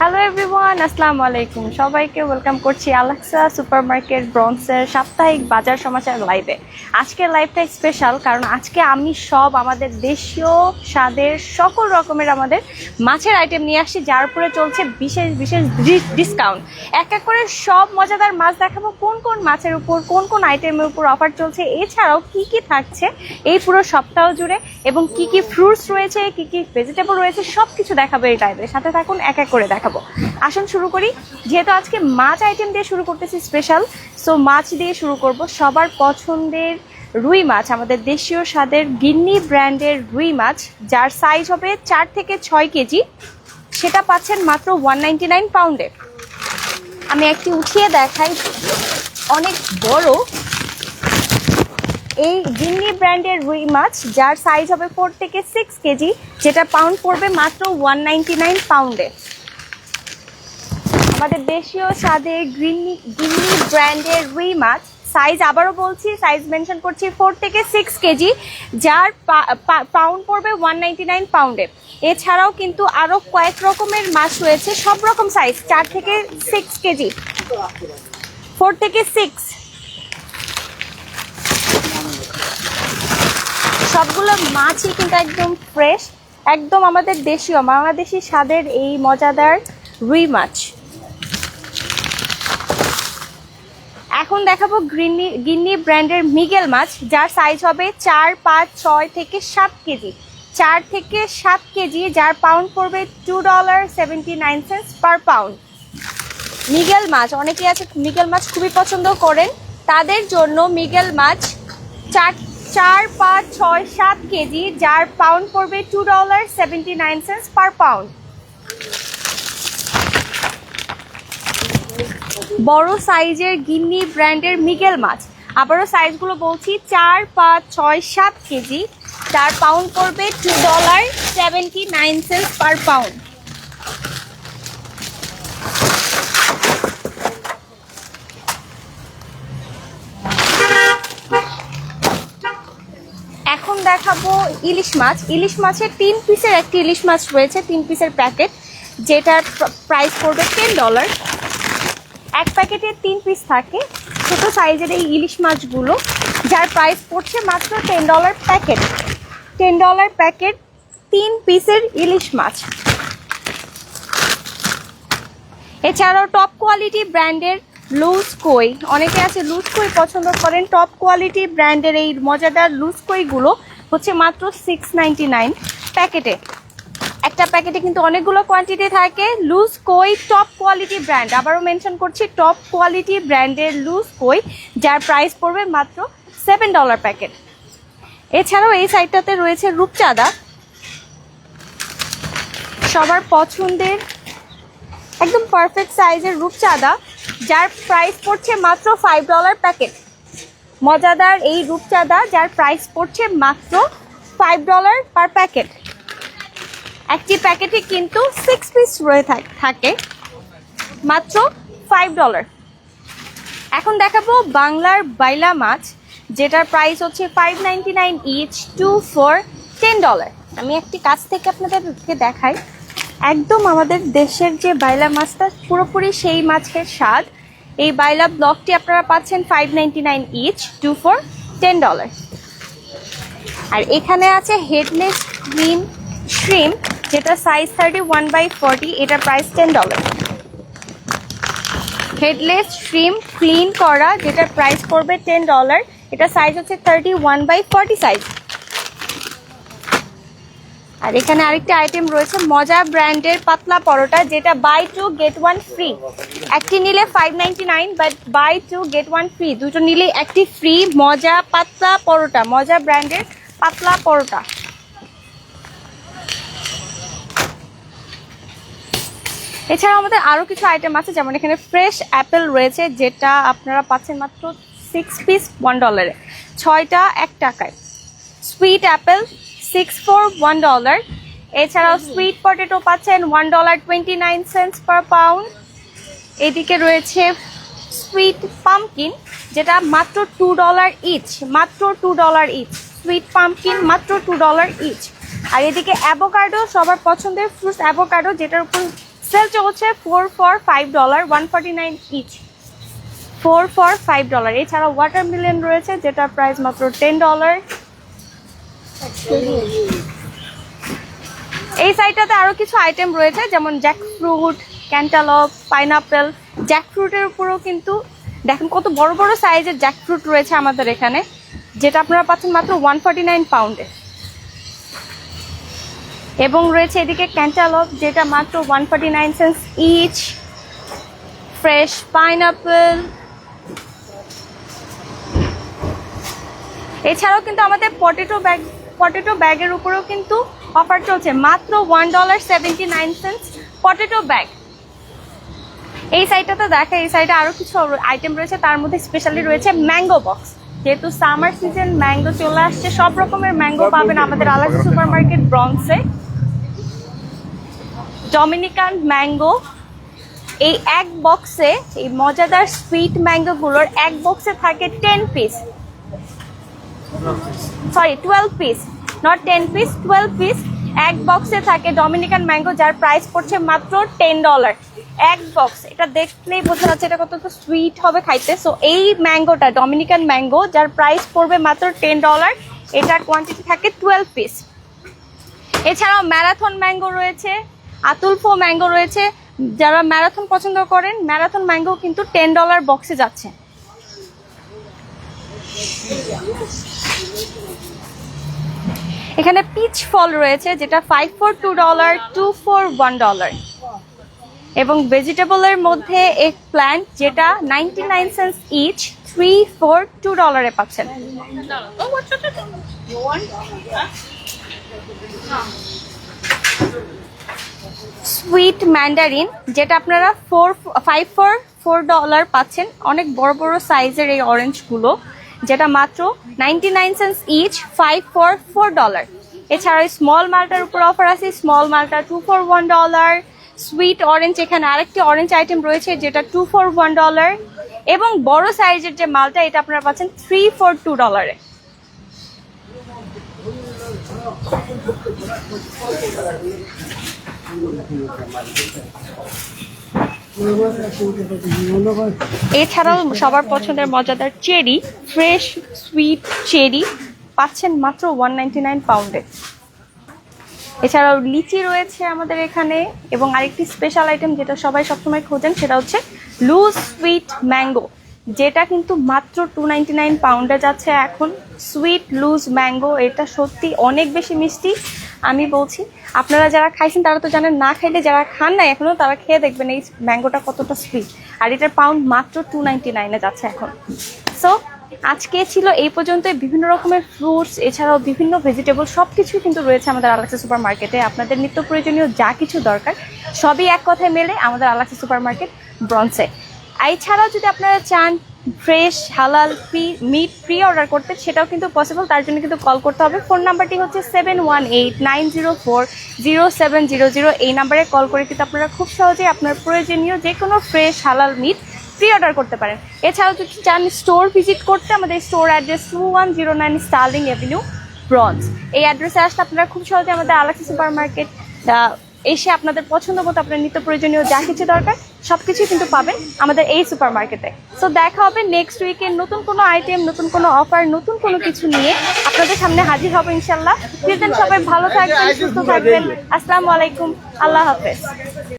Hello everyone আসসালামু আলাইকুম সবাইকে ওয়েলকাম করছি আলাক্সা সুপারমার্কেট ব্রন্সের সাপ্তাহিক বাজার সমাচার লাইভে আজকের লাইভটা স্পেশাল কারণ আজকে আমি সব আমাদের দেশীয় স্বাদের সকল রকমের আমাদের মাছের আইটেম নিয়ে আসছি, যার উপরে চলছে বিশেষ বিশেষ ডিসকাউন্ট এক এক করে সব মজাদার মাছ দেখাবো, কোন কোন মাছের উপর, কোন কোন আইটেমের উপর অফার চলছে, এছাড়াও কি কি থাকছে এই পুরো সপ্তাহ জুড়ে এবং কি কি ফ্রুটস রয়েছে, কি কি ভেজিটেবল রয়েছে সব কিছু দেখাবো এই লাইভে সাথে থাকুন, এক এক করে দেখাবো। আসুন শুরু করি। যেহেতু আজকে মাছ আইটেম দিয়ে শুরু করতেছি স্পেশাল সো মাছ দিয়ে শুরু করব। সবার পছন্দের রুই মাছ, আমাদের দেশীয় স্বাদের গিন্নি ব্র্যান্ডের রুই মাছ, যার সাইজ হবে চার থেকে ছয় কেজি। সেটা পাচ্ছেন মাত্র ওয়ান নাইনটি নাইন পাউন্ডে আমি একটি উঠিয়ে দেখাই। অনেক বড় এই গিন্নি ব্র্যান্ডের রুই মাছ, যার সাইজ হবে ফোর থেকে সিক্স কেজি, যেটা পাউন্ড পড়বে মাত্র ওয়ান নাইনটি নাইন পাউন্ডে আমাদের দেশীয় স্বাদের গ্রিনি গিন্নি ব্র্যান্ডের রুই মাছ। সাইজ আবারও বলছি সাইজ মেনশন করছি ফোর থেকে সিক্স কেজি, যার পাউন্ড পড়বে ওয়ান নাইনটি নাইন পাউন্ডে এছাড়াও কিন্তু আরও কয়েক রকমের মাছ রয়েছে, সব রকম সাইজ চার থেকে সিক্স কেজি। ফোর থেকে সিক্স সবগুলো মাছই কিন্তু একদম ফ্রেশ একদম আমাদের দেশীয়, বাংলাদেশি স্বাদের এই মজাদার রুই মাছ। এখন দেখাবো গ্রিনি গিন্নি ব্র্যান্ডের মিগেল মাছ, যার সাইজ হবে চার, পাঁচ, ছয় থেকে সাত কেজি। চার থেকে সাত কেজি, যার পাউন্ড পড়বে two dollar seventy nine cents per pound মিগেল মাছ, অনেকেই আছে মিগেল মাছ খুবই পছন্দ করেন। তাদের জন্য মিগেল মাছ চার চার, পাঁচ, ছয়, সাত কেজি, যার পাউন্ড পড়বে two dollar seventy nine cents per pound বড় সাইজের গিন্নি ব্র্যান্ডের মিগেল মাছ। আবারও সাইজগুলো বলছি, চার, পাঁচ, ছয়, সাত কেজি। চার পাউন্ড পড়বে two dollar seventy nine cents per pound এখন দেখাবো ইলিশ মাছ। ইলিশ মাছের তিন পিসের একটি ইলিশ মাছ রয়েছে, তিন পিসের প্যাকেট যেটার প্রাইস পড়বে টেন ডলার এক প্যাকেটে তিন পিস থাকে, ছোট সাইজের এই ইলিশ মাছগুলো, যার প্রাইস পড়ছে মাত্র ten dollar packet ten dollar packet তিন পিসের ইলিশ মাছ। এছাড়াও টপ কোয়ালিটি ব্র্যান্ডের লুজ কই অনেকে আছে লুজ কই পছন্দ করেন টপ কোয়ালিটি ব্র্যান্ডের এই মজাদার লুজ কইগুলো হচ্ছে মাত্র সিক্স নাইনটি নাইন প্যাকেটে একটা প্যাকেটে কিন্তু অনেকগুলো কোয়ান্টিটি থাকে। লুজ কই টপ কোয়ালিটি ব্র্যান্ড আবারও মেনশন করছি টপ কোয়ালিটি ব্র্যান্ডের লুজ কই যার প্রাইস পড়বে মাত্র সেভেন ডলার প্যাকেট এছাড়াও এই সাইডটাতে রয়েছে রূপচাঁদা। সবার পছন্দের, একদম পারফেক্ট সাইজের রূপচাঁদা, যার প্রাইস পড়ছে মাত্র ফাইভ ডলার প্যাকেট মজাদার এই রূপচাঁদা, যার প্রাইস পড়ছে মাত্র ফাইভ ডলার পার প্যাকেট একটি প্যাকেটে কিন্তু সিক্স পিস রয়ে থাক- মাত্র ফাইভ ডলার এখন দেখাবো বাংলার বাইলা মাছ, যেটার প্রাইস হচ্ছে five ninety nine each two for ten dollar আমি একটি কাছ থেকে আপনাদেরকে দেখাই। একদম আমাদের দেশের যে বাইলা মাছটা, পুরোপুরি সেই মাছের স্বাদ। এই বাইলা ব্লকটি আপনারা পাচ্ছেন five ninety nine each two for ten dollar আর এখানে আছে হেডলেস গ্রিন শ্রিম যেটা size thirty one by forty এটার price ten dollar headless shrimp clean করা যেটার প্রাইস পড়বে টেন ডলার এটা সাইজ হচ্ছে thirty one by forty size আর এখানে আরেকটা আইটেম রয়েছে, মজা ব্র্যান্ডের পাতলা পরোটা, যেটা buy two get one free একটি নিলে five ninety nine but buy two get one free দুটো নিলে একটি ফ্রি মজা পাতলা পরোটা, মজা ব্র্যান্ডের পাতলা পরোটা। এছাড়া আমাদের আরও কিছু আইটেম আছে যেমন এখানে ফ্রেশ অ্যাপেল রয়েছে যেটা আপনারা পাচ্ছেন মাত্র সিক্স পিস ওয়ান ডলারে ছয়টা এক টাকায়। Sweet apple six for one dollar এছাড়াও সুইট পটেটো পাচ্ছেন one dollar twenty nine cents per pound এদিকে রয়েছে সুইট পামকিন যেটা মাত্র টু ডলার ইচ মাত্র two dollar each sweet pumpkin মাত্র টু ডলার ইচ আর এদিকে অ্যাভোকাডো সবার পছন্দের ফ্রুটস অ্যাভোকাডো যেটার উপর সেল চলছে four for five dollar one forty nine each four for five dollar এছাড়া ওয়াটার মিলিয়ন রয়েছে যেটা প্রাইস মাত্র টেন ডলার এই সাইডটাতে আরও কিছু আইটেম রয়েছে, যেমন জ্যাক ফ্রুট ক্যান্টালপ পাইনাপেল জ্যাক ফ্রুটের উপরেও কিন্তু দেখেন কত বড় বড় সাইজের জ্যাক ফ্রুট রয়েছে আমাদের এখানে, যেটা আপনারা পাচ্ছেন মাত্র ওয়ান ফর্টি নাইন পাউন্ডে এবং রয়েছে এদিকে ক্যান্টালপ যেটা মাত্র one forty nine cents each fresh pineapple এছাড়াও কিন্তু আমাদের পটেটো ব্যাগ পটেটো ব্যাগের উপরেও কিন্তু অফার চলছে। মাত্র one dollar seventy nine cents potato bag এই সাইডটাতে দেখা এই সাইডে আরও কিছু আইটেম রয়েছে। তার মধ্যে স্পেশালি রয়েছে ম্যাঙ্গো বক্স যেহেতু সামার সিজন ম্যাঙ্গো চলে আসছে। সব রকমের ম্যাঙ্গো পাবেন আমাদের আলাদা সুপার মার্কেট ব্রন্সে ডমিনিকান ম্যাঙ্গো। এই এক বক্সে, এই মজাদার সুইট ম্যাঙ্গোগুলোর এক বক্সে থাকে ten piece sorry twelve piece not ten piece twelve piece এক বক্সে থাকে ডমিনিকান ম্যাঙ্গো, যার প্রাইস পড়ছে মাত্র টেন ডলার এক বক্স। এটা দেখলেই বোঝা যাচ্ছে এটা কত সুইট হবে খাইতে। সো এই ম্যাঙ্গোটা, ডমিনিকান ম্যাঙ্গো, যার প্রাইস পড়বে মাত্র টেন ডলার এটার কোয়ান্টিটি থাকে টুয়েলভ পিস এছাড়াও ম্যারাথন ম্যাঙ্গো রয়েছে। আতুলফো ম্যাঙ্গো রয়েছে। যারা ম্যারাথন পছন্দ করেন, ম্যারাথন ম্যাঙ্গো কিন্তু টেন ডলার বক্সে যাচ্ছে। এখানে পিচ ফল রয়েছে, যেটা five for two dollar two for one dollar এবং ভেজিটেবলের মধ্যে এক প্ল্যান্ট যেটা ninety nine cents each three for two ডলারে পাচ্ছেন। সুইট ম্যান্ডারিন, যেটা আপনারা four five four four dollar পাচ্ছেন। অনেক বড় বড় সাইজের এই অরেঞ্জগুলো যেটা মাত্র ninety nine cents each five for four dollar এছাড়া স্মল মালটার উপর অফার আছে স্মল মালটা two for one dollar sweet orange এখানে আরেকটি অরেঞ্জ আইটেম রয়েছে, যেটা টু ফোর ওয়ান ডলার এবং বড় সাইজের যে মালটা, এটা আপনারা পাচ্ছেন থ্রি ফোর টু ডলারে এছাড়াও সবার পছন্দের মজাদার চেরি, ফ্রেশ সুইট চেরি পাচ্ছেন মাত্র ওয়ান নাইনটি নাইন পাউন্ডে এছাড়াও লিচি রয়েছে আমাদের এখানে এবং আরেকটি স্পেশাল আইটেম যেটা সবাই সবসময় খোঁজেন সেটা হচ্ছে লুজ সুইট ম্যাঙ্গো যেটা কিন্তু মাত্র টু নাইনটি নাইন পাউন্ডে যাচ্ছে এখন। সুইট লুজ ম্যাঙ্গো এটা সত্যি অনেক বেশি মিষ্টি। আমি বলছি, আপনারা যারা খাইছেন তারা তো জানেন, না খাইলে যারা খান না এখনও তারা খেয়ে দেখবেন এই ম্যাঙ্গোটা কতটা সুইট আর এটার পাউন্ড মাত্র টু নাইনটি নাইনে যাচ্ছে এখন। সো আজকে ছিল এই পর্যন্ত বিভিন্ন রকমের ফ্রুটস এছাড়াও বিভিন্ন ভেজিটেবল সব কিছুই কিন্তু রয়েছে আমাদের আলাক্সা সুপার মার্কেটে আপনাদের নিত্য প্রয়োজনীয় যা কিছু দরকার, সবই এক কথায় মেলে আমাদের আলাক্সা সুপার মার্কেট ব্রন্সে এছাড়াও যদি আপনারা চান ফ্রেশ, হালাল, ফ্রি মিট ফ্রি অর্ডার করতে সেটাও কিন্তু পসিবল তার জন্য কিন্তু কল করতে হবে। ফোন নাম্বারটি হচ্ছে seven one eight nine zero four zero seven zero zero এই নাম্বারে কল করে কিন্তু আপনারা খুব সহজেই আপনার প্রয়োজনীয় যে কোনো ফ্রেশ হালাল মিট প্রি অর্ডার করতে পারেন। এছাড়াও যদি চান স্টোর ভিজিট করতে, আমাদের store address two one zero nine Sterling Avenue Bronx এই অ্যাড্রেসে আসলে আপনারা খুব সহজে আমাদের আলাক্সি সুপার মার্কেট এসে আপনাদের পছন্দ মতো আপনার নিত্য প্রয়োজনীয় যা কিছু দরকার সব কিছুই কিন্তু পাবেন আমাদের এই সুপার মার্কেটে সো দেখা হবে নেক্সট উইকে নতুন কোনো আইটেম নতুন কোনো অফার নতুন কোনো কিছু নিয়ে আপনাদের সামনে হাজির হবে ইনশাল্লাহ সবাই ভালো থাকবেন, সুস্থ থাকবেন। আসসালামু আলাইকুম, আল্লাহ হাফেজ।